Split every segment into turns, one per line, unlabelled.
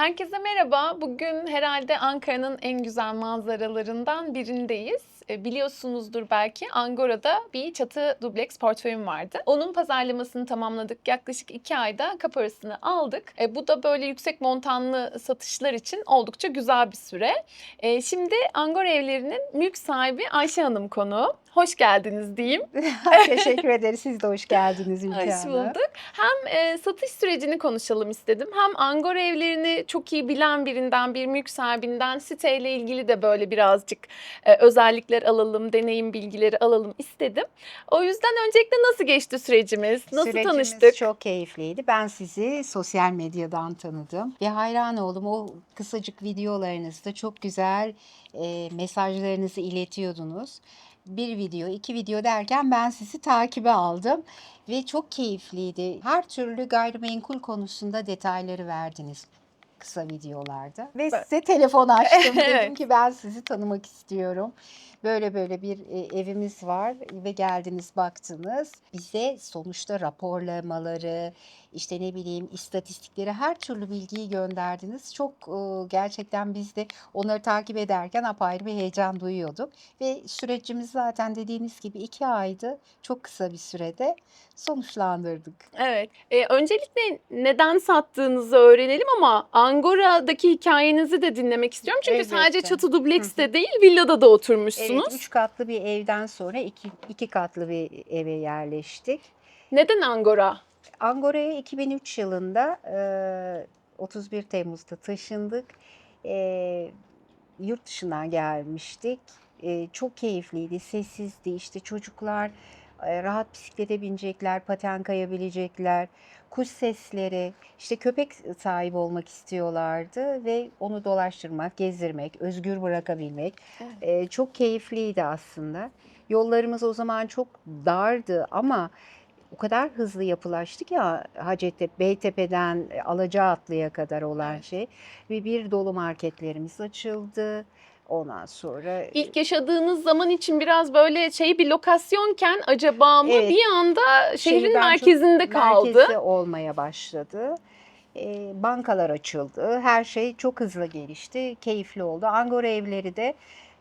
Herkese merhaba. Bugün herhalde Ankara'nın en güzel manzaralarından birindeyiz. E, Biliyorsunuzdur belki Angora'da bir çatı dubleks portföyüm vardı. Onun pazarlamasını tamamladık. Yaklaşık iki ayda kaparasını aldık. E, bu da böyle yüksek montanlı satışlar için oldukça güzel bir süre. E, şimdi Angora evlerinin mülk sahibi Ayşe Hanım konuğu. Hoş geldiniz diyeyim.
Teşekkür ederiz. Siz de hoş geldiniz Ülke
Hoş bulduk. Hem e, satış sürecini konuşalım istedim. Hem Angora evlerini çok iyi bilen birinden, bir mülk sahibinden siteyle ilgili de böyle birazcık e, özellikler alalım, deneyim bilgileri alalım istedim. O yüzden öncelikle nasıl geçti sürecimiz? Nasıl
Sürecimiz
tanıştık?
çok keyifliydi. Ben sizi sosyal medyadan tanıdım ve hayran oldum. O kısacık videolarınızda çok güzel e, mesajlarınızı iletiyordunuz. Bir video, iki video derken ben sizi takibe aldım ve çok keyifliydi. Her türlü gayrimenkul konusunda detayları verdiniz kısa videolarda. Ve
Ben-
size telefon açtım. Dedim
Evet.
ki ben sizi tanımak istiyorum. Böyle böyle bir e, evimiz var ve geldiniz baktınız. Bize sonuçta raporlamaları, işte ne bileyim istatistikleri her türlü bilgiyi gönderdiniz. Çok e, gerçekten biz de onları takip ederken apayrı bir heyecan duyuyorduk. Ve sürecimiz zaten dediğiniz gibi iki aydı. Çok kısa bir sürede sonuçlandırdık.
Evet. E, öncelikle neden sattığınızı öğrenelim ama Angora'daki hikayenizi de dinlemek istiyorum. Çünkü sadece
Elbette.
çatı dublekste değil, villada da oturmuşsunuz.
Evet, üç katlı bir evden sonra iki, iki katlı bir eve yerleştik.
Neden Angora?
Angora'ya 2003 yılında e, 31 Temmuz'da taşındık. E, yurt dışından gelmiştik. E, çok keyifliydi, sessizdi. İşte çocuklar e, rahat bisiklete binecekler, paten kayabilecekler. Kuş sesleri, işte köpek sahibi olmak istiyorlardı ve onu dolaştırmak, gezdirmek, özgür bırakabilmek
Evet.
e, çok keyifliydi aslında. Yollarımız o zaman çok dardı ama o kadar hızlı yapılaştı ki ha- Hacettepe, Beytepe'den e, Alacaatlı'ya kadar olan
Evet.
şey. Ve bir dolu marketlerimiz açıldı. Ondan sonra
İlk yaşadığınız zaman için biraz böyle şey bir lokasyonken acaba mı
Evet.
bir anda şehrin merkezinde kaldı.
merkezi olmaya başladı. E, bankalar açıldı. Her şey çok hızlı gelişti. Keyifli oldu. Angora evleri de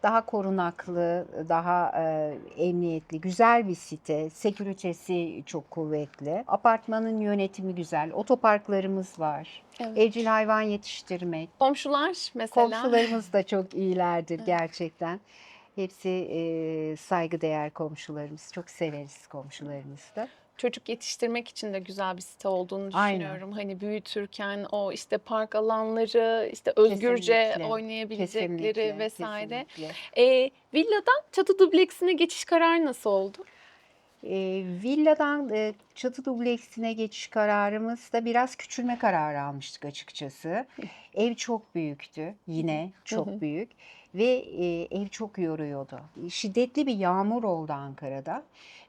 daha korunaklı, daha e, emniyetli, güzel bir site. Seküritesi çok kuvvetli. Apartmanın yönetimi güzel. Otoparklarımız var.
Evet.
Evcil hayvan yetiştirmek.
Komşular mesela.
Komşularımız da çok iyilerdir
Evet.
gerçekten. Hepsi e, saygıdeğer komşularımız. Çok severiz komşularımızı da.
Çocuk yetiştirmek için de güzel bir site olduğunu
Aynen.
düşünüyorum. Hani büyütürken o işte park alanları, işte özgürce
Kesinlikle.
oynayabilecekleri
Kesinlikle,
vesaire.
kesinlikle.
E, villadan çatı dubleksine geçiş kararı nasıl oldu?
E, villadan e, çatı dubleksine geçiş kararımız da biraz küçülme kararı almıştık açıkçası. Ev çok büyüktü yine çok büyük ve e, ev çok yoruyordu. Şiddetli bir yağmur oldu Ankara'da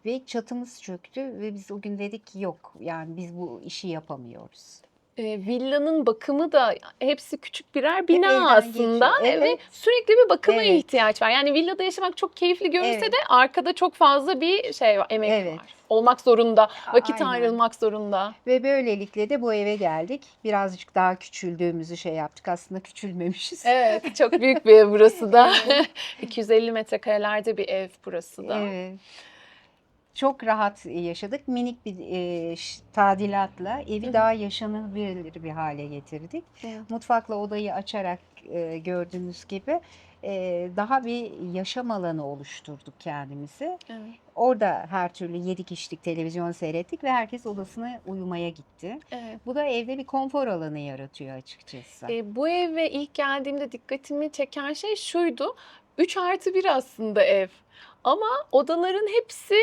ve çatımız çöktü ve biz o gün dedik ki yok yani biz bu işi yapamıyoruz.
E, villanın bakımı da hepsi küçük birer bina
elden
aslında
geçiyor,
E, ve
evet.
sürekli bir bakıma
Evet.
ihtiyaç var. Yani villada yaşamak çok keyifli görünse
Evet.
de arkada çok fazla bir şey var, emek
Evet.
var. Olmak zorunda, vakit
Aynen.
ayrılmak zorunda.
Ve böylelikle de bu eve geldik. Birazcık daha küçüldüğümüzü şey yaptık. Aslında küçülmemişiz.
Evet, çok büyük bir ev burası da. 250 metrekarelerde bir ev burası da.
Evet. Çok rahat yaşadık. Minik bir e, tadilatla evi daha yaşanabilir bir hale getirdik. Mutfakla odayı açarak e, gördüğünüz gibi e, daha bir yaşam alanı oluşturduk kendimizi.
Evet.
Orada her türlü yedik içtik, televizyon seyrettik ve herkes odasına uyumaya gitti.
Evet.
Bu da evde bir konfor alanı yaratıyor açıkçası.
E, bu eve ilk geldiğimde dikkatimi çeken şey şuydu. 3 artı 1 aslında ev. Ama odaların hepsi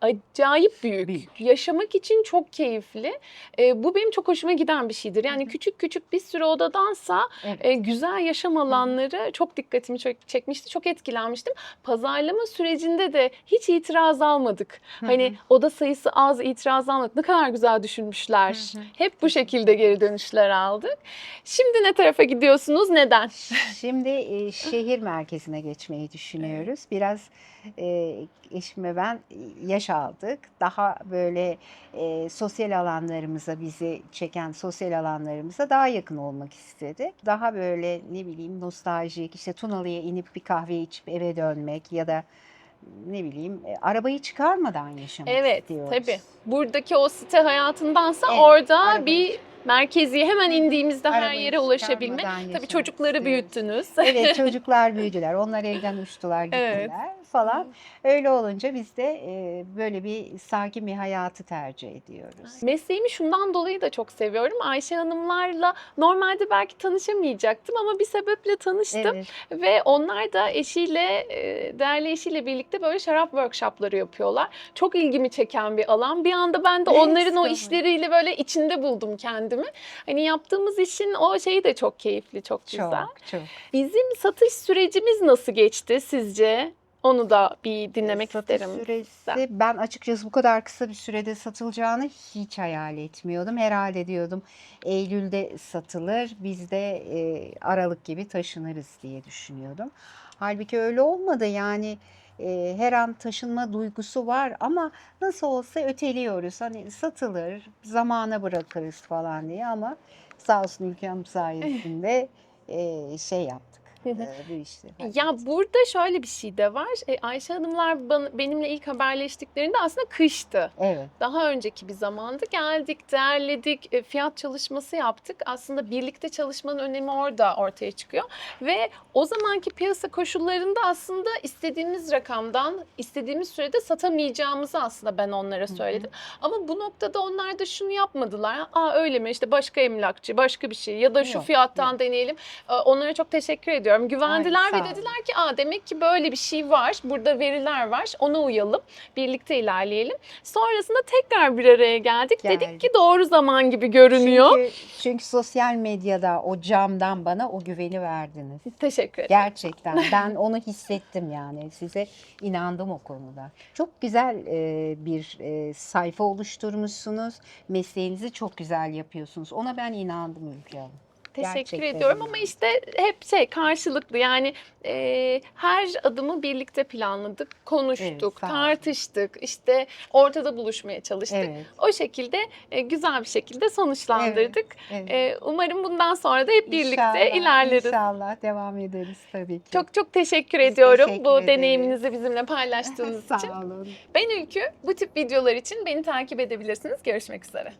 acayip büyük.
Büyük.
Yaşamak için çok keyifli. E, bu benim çok hoşuma giden bir şeydir. Yani
Hı hı.
küçük küçük bir sürü odadansa
Evet.
e, güzel yaşam alanları çok dikkatimi çok çekmişti. Çok etkilenmiştim. Pazarlama sürecinde de hiç itiraz almadık.
Hı
Hani
hı.
oda sayısı az itiraz almadık. Ne kadar güzel düşünmüşler.
Hı hı.
Hep bu şekilde geri dönüşler aldık. Şimdi ne tarafa gidiyorsunuz? Neden?
Şimdi e, şehir merkezine geçmeyi düşünüyoruz. Biraz e, eşim ve ben yaş aldık. Daha böyle e, sosyal alanlarımıza bizi çeken sosyal alanlarımıza daha yakın olmak istedik. Daha böyle ne bileyim nostaljik işte Tunalı'ya inip bir kahve içip eve dönmek ya da ne bileyim arabayı çıkarmadan yaşamak
Evet,
istiyoruz.
tabii. Buradaki o site hayatındansa
Evet,
orada
arabayı-
bir merkeziye hemen indiğimizde her
Arabayı
yere ulaşabilmek. Tabii
yaşamak
çocukları
istiyoruz.
büyüttünüz.
Evet çocuklar büyüdüler. Onlar evden uçtular
Evet.
gittiler falan. Öyle olunca biz de e, böyle bir sakin bir hayatı tercih ediyoruz.
Mesleğimi şundan dolayı da çok seviyorum. Ayşe Hanımlarla normalde belki tanışamayacaktım ama bir sebeple tanıştım.
Evet.
Ve onlar da eşiyle, e, değerli eşiyle birlikte böyle şarap workshopları yapıyorlar. Çok ilgimi çeken bir alan. Bir anda ben de
Evet,
onların o
tabii.
işleriyle böyle içinde buldum kendimi. Hani yaptığımız işin o şeyi de çok keyifli, çok güzel.
Çok çok.
Bizim satış sürecimiz nasıl geçti sizce? Onu da bir dinlemek
Satış
isterim.
süresi ben açıkçası bu kadar kısa bir sürede satılacağını hiç hayal etmiyordum. Herhalde diyordum Eylül'de satılır biz de e, Aralık gibi taşınırız diye düşünüyordum. Halbuki öyle olmadı yani e, her an taşınma duygusu var ama nasıl olsa öteliyoruz. Hani satılır zamana bırakırız falan diye ama sağ olsun ülkem sayesinde e, şey yaptık.
Hı hı.
bu işte.
Ya burada şöyle bir şey de var. E, Ayşe Hanımlar bana, benimle ilk haberleştiklerinde aslında kıştı.
Evet.
Daha önceki bir zamandı. Geldik, değerledik, e, fiyat çalışması yaptık. Aslında birlikte çalışmanın önemi orada ortaya çıkıyor. Ve o zamanki piyasa koşullarında aslında istediğimiz rakamdan, istediğimiz sürede satamayacağımızı aslında ben onlara söyledim. Ama bu noktada onlar da şunu yapmadılar. Aa öyle mi? İşte başka emlakçı, başka bir şey ya da şu
Yok,
fiyattan deneyelim. E, Onlara çok teşekkür ediyorum. Güvendiler
Ay,
ve dediler ki aa demek ki böyle bir şey var. Burada veriler var. Ona uyalım. Birlikte ilerleyelim. Sonrasında tekrar bir araya geldik. Dedik
Geldik.
ki doğru zaman gibi görünüyor.
Çünkü, çünkü sosyal medyada o camdan bana o güveni verdiniz.
Teşekkür ederim.
Gerçekten ben onu hissettim yani size inandım o konuda. Çok güzel e, bir e, sayfa oluşturmuşsunuz. Mesleğinizi çok güzel yapıyorsunuz. Ona ben inandım Ülke Hanım.
Teşekkür
Gerçekten
ediyorum ama işte hep şey karşılıklı yani e, her adımı birlikte planladık, konuştuk,
sağ olun.
tartıştık, işte ortada buluşmaya çalıştık.
Evet.
O şekilde e, güzel bir şekilde sonuçlandırdık.
evet.
E, umarım bundan sonra da hep birlikte
İnşallah,
ilerleriz.
İnşallah devam ederiz tabii ki.
Çok çok teşekkür
Biz
ediyorum
teşekkür
bu
ederiz.
deneyiminizi bizimle paylaştığınız için.
Sağ olun.
Ben Ülkü. Bu tip videolar için beni takip edebilirsiniz. Görüşmek üzere.